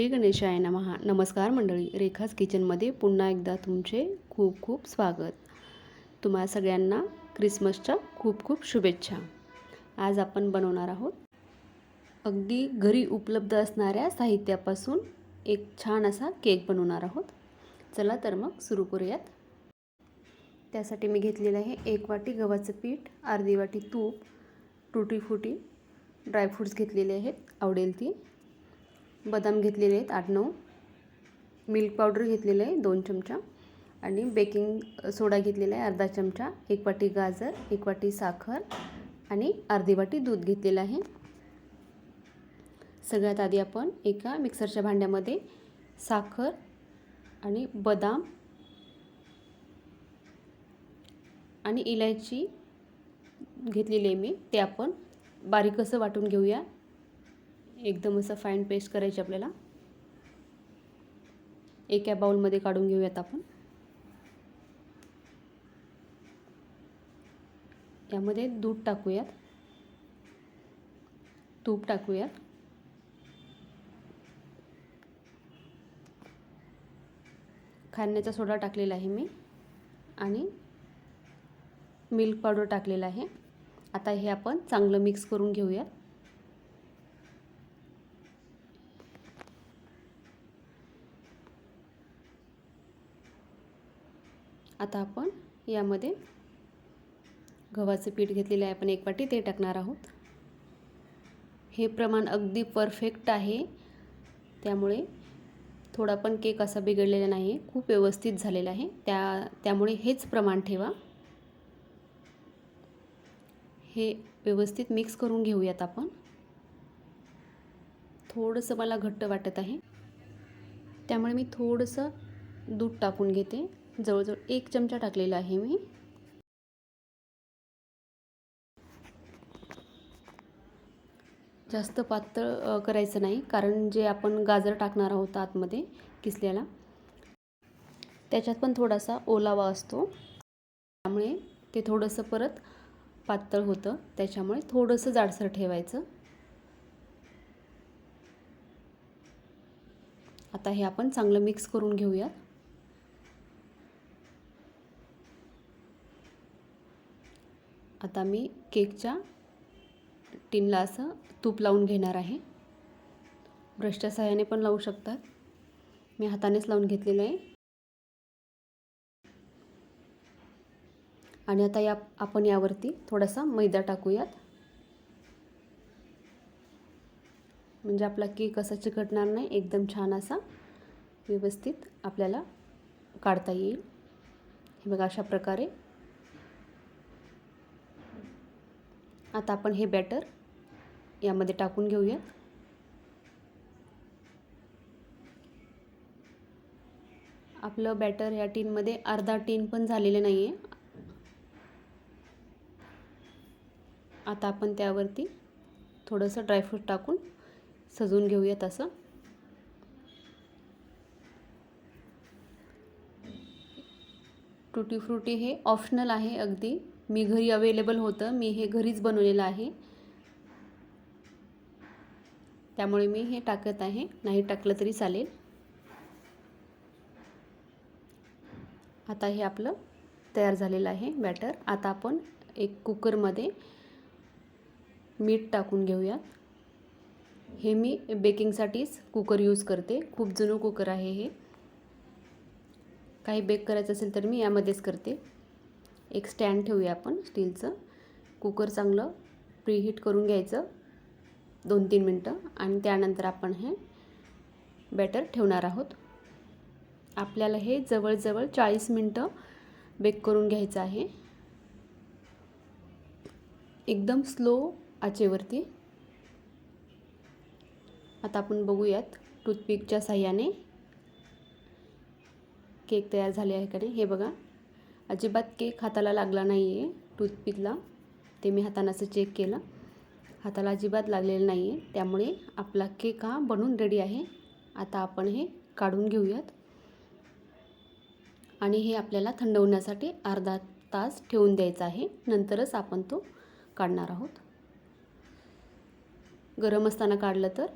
श्री गणेशाय नमहा नमस्कार मंडळी रेखाज किचनमध्ये पुन्हा एकदा तुमचे खूप खूप स्वागत. तुम्हा सगळ्यांना क्रिसमसच्या खूप खूप शुभेच्छा. आज आपण बनवणार आहोत अगदी घरी उपलब्ध असणाऱ्या साहित्यापासून एक छान असा केक बनवणार आहोत. चला तर मग सुरू करूयात. त्यासाठी मी घेतलेलं आहे एक वाटी गव्हाचं पीठ अर्धी वाटी तूप टुटी फुटी ड्रायफ्रूट्स घेतलेले आहेत आवडेल ती. बदाम घेतलेले आहेत आठ नऊ. मिल्क पावडर घेतलेलं आहे दोन चमचा. आणि बेकिंग सोडा घेतलेला आहे अर्धा चमचा. एक वाटी गाजर एक वाटी साखर आणि अर्धी वाटी दूध घेतलेलं आहे. सगळ्यात आधी आपण एका मिक्सरच्या भांड्यामध्ये साखर आणि बदाम आणि इलायची घेतलेली आहे मी. ते आपण बारीक असं वाटून घेऊया. एकदम असं फाईन पेस्ट करायची आपल्याला. एका बाउलमध्ये काढून घेऊयात आपण. यामध्ये दूध टाकूयात. तूप टाकूयात. खाण्याचा सोडा टाकलेला आहे मी. आणि मिल्क पावडर टाकलेला आहे. आता हे आपण चांगलं मिक्स करून घेऊयात. आता आपण यामध्ये गव्हाचं पीठ घेतलेलं आहे. आपण एक वाटी ते टाकणार आहोत. हे प्रमाण अगदी परफेक्ट आहे. त्यामुळे थोडा पण केक असा बिघडलेला नाही आहे खूप व्यवस्थित झालेला आहे. त्या त्यामुळे हेच प्रमाण ठेवा. हे व्यवस्थित मिक्स करून घेऊयात आपण. थोडंसं मला घट्ट वाटत आहे. त्यामुळे मी थोडंसं दूध टाकून घेते. जवळजवळ एक चमचा टाकलेला आहे मी. जास्त पातळ करायचं नाही कारण जे आपण गाजर टाकणार आहोत आतमध्ये किसल्याला त्याच्यात पण थोडासा ओलावा असतो. त्यामुळे ते थोडंसं परत पातळ होतं. त्याच्यामुळे थोडंसं जाडसर ठेवायचं. आता हे आपण चांगलं मिक्स करून घेऊयात. आता मी केकच्या टिनला असं तूप लावून घेणार आहे. ब्रशच्या सहाय्याने पण लावू शकतात. मी हातानेच लावून घेतलेलं आहे. आणि आता या आपण यावरती थोडासा मैदा टाकूयात. म्हणजे आपला केक असा चिकटणार नाही एकदम छान असा व्यवस्थित आपल्याला काढता येईल. हे बघा अशा प्रकारे. आता आपण हे बॅटर यामध्ये टाकून घेऊया. आपलं बॅटर या टीनमध्ये अर्धा टीन पण झालेलं नाही आहे आता आपण त्यावरती थोडंसं ड्रायफ्रूट टाकून सजवून घेऊयात असं टुटी फ्रुटी हे ऑप्शनल आहे अगदी. मी घरी अवेलेबल होतं. मी हे घरीच बनवलेलं आहे. त्यामुळे मी हे टाकत आहे. नाही टाकलं तरी चालेल. आता हे आपलं तयार झालेलं आहे बॅटर आता आपण एक कुकरमध्ये मीठ टाकून घेऊयात हे मी बेकिंगसाठीच कुकर यूज करते. खूप जुनं कुकर आहे हे. काही बेक करायचं असेल तर मी यामध्येच करते. एक स्टँड ठेवूया आपण स्टीलचं. कुकर चांगलं प्रीहीट करून घ्यायचं दोन तीन मिनटं आणि त्यानंतर आपण हे बॅटर ठेवणार आहोत. आपल्याला हे जवळजवळ चाळीस मिनटं बेक करून घ्यायचं आहे. एकदम स्लो आचेवरती. आता आपण बघूयात टूथपिकच्या साह्याने. केक तयार झाले आहे का नाही? हे बघा. अजिबात केक हाताला लागला नाही आहे टूथपिकला. ते मी हातानं असं चेक केलं. हाताला अजिबात लागलेलं नाही आहे त्यामुळे आपला केक हा बनून रेडी आहे. आता आपण हे काढून घेऊयात. आणि हे आपल्याला थंड होण्यासाठी अर्धा तास ठेवून द्यायचा आहे. नंतरच आपण तो काढणार आहोत. गरम असताना काढलं तर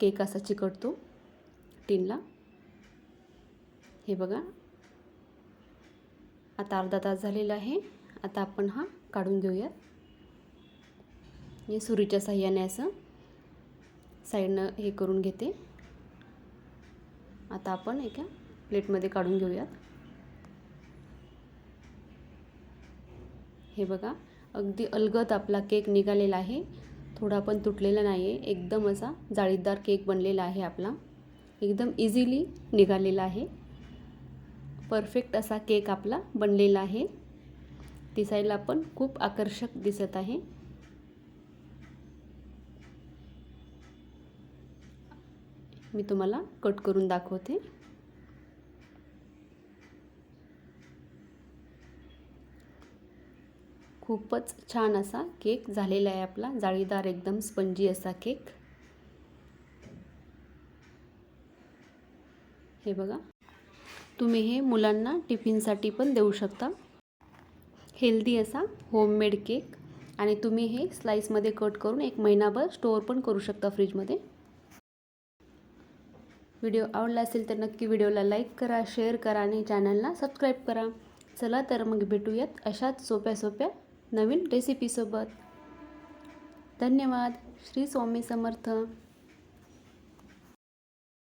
केक असा चिकटतो. टीनला. हे बघा. आता अर्धा तास झालेला आहे. आता आपण हा काढून घेऊयात. हे सुरीच्या साह्याने असं साईडनं हे करून घेते. आता आपण एका प्लेटमध्ये काढून घेऊयात. हे बघा अगदी अलगद आपला केक निघालेला आहे. थोडा पण तुटलेला नाही आहे एकदम असा जाळीदार केक बनलेला आहे आपला. एकदम इझिली निघालेला आहे. परफेक्ट असा केक आपला बनलेला आहे. दिसायला पण खूप आकर्षक दिसत आहे. मी तुम्हाला कट करून दाखवते. खूपच छान असा केक झालेला आहे आपला. जाळीदार एकदम स्पंजी असा केक. हे बघा. तुम्ही हे मुलांना टिफिनसाठी पण देऊ शकता. हेल्दी असा होममेड केक आणि तुम्ही हे स्लाईसमध्ये कट करून एक महिनाभर स्टोअर पण करू शकता फ्रीजमध्ये. व्हिडिओ आवडला असेल तर नक्की व्हिडिओला लाईक करा शेअर करा आणि चॅनलला सबस्क्राईब करा. चला तर मग भेटूयात अशाच सोप्या सोप्या नवीन रेसिपीसोबत धन्यवाद. श्री स्वामी समर्थ.